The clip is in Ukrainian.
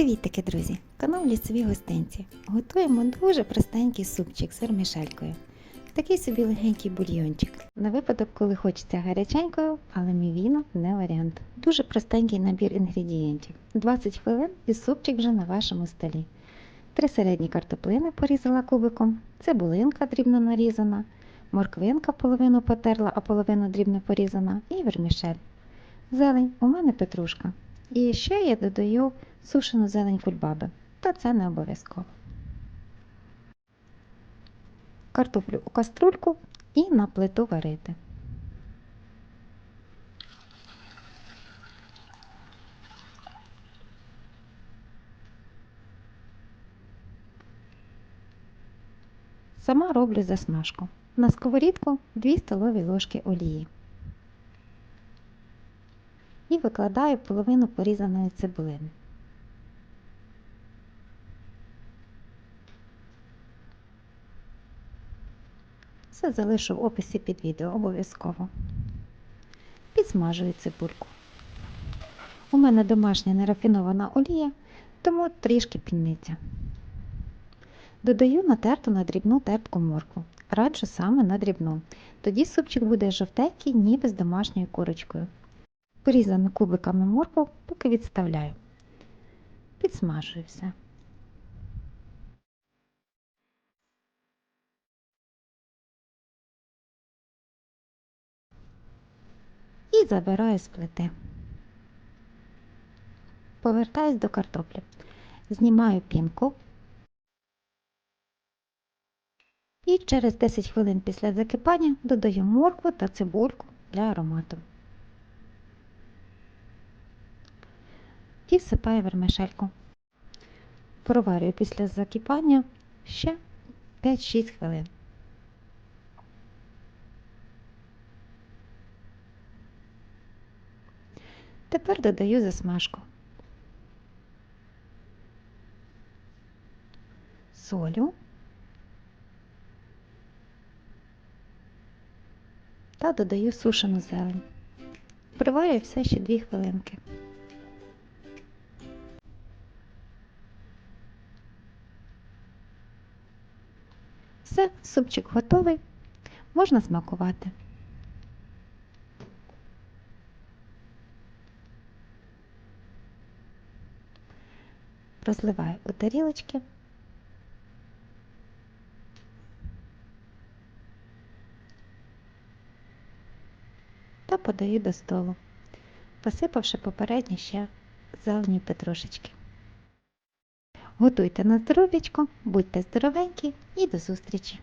Привітики, друзі! Канал Лісові гостинці. Готуємо дуже простенький супчик з вермішелькою. Такий собі легенький бульйончик. На випадок, коли хочеться гаряченькою, але мівіно не варіант. Дуже простенький набір інгредієнтів. 20 хвилин і супчик вже на вашому столі. Три середні картоплини порізала кубиком, цибулинка дрібно нарізана, морквинка половину потерла, а половину дрібно порізана і вермішель. Зелень у мене петрушка. І ще я додаю сушену зелень кульбаби, та це не обов'язково. Картоплю у каструльку і на плиту варити. Сама роблю засмажку. На сковорідку 2 столові ложки олії. І викладаю половину порізаної цибулини. Все залишу в описі під відео обов'язково. Підсмажую цибульку. У мене домашня нерафінована олія, тому трішки пільниця. Додаю натерту на дрібну терпку моркву. Раджу саме на дрібну. Тоді супчик буде жовтенький, ніби з домашньою курочкою. Порізану кубиками моркву поки відставляю. Підсмажую все. І забираю з плити. Повертаюсь до картоплі. Знімаю пінку. І через 10 хвилин після закипання додаю моркву та цибульку для аромату. І всипаю вермишельку. Проварюю після закипання ще 5-6 хвилин. Тепер додаю засмажку. Солю та додаю сушену зелень. Приварюю все ще 2 хвилинки. Все, супчик готовий, можна смакувати. Розливаю у тарілочки. Та подаю до столу, посипавши попередньо ще зелені петрушечки. Готуйте на здоров'ячко, будьте здоровенькі і до зустрічі!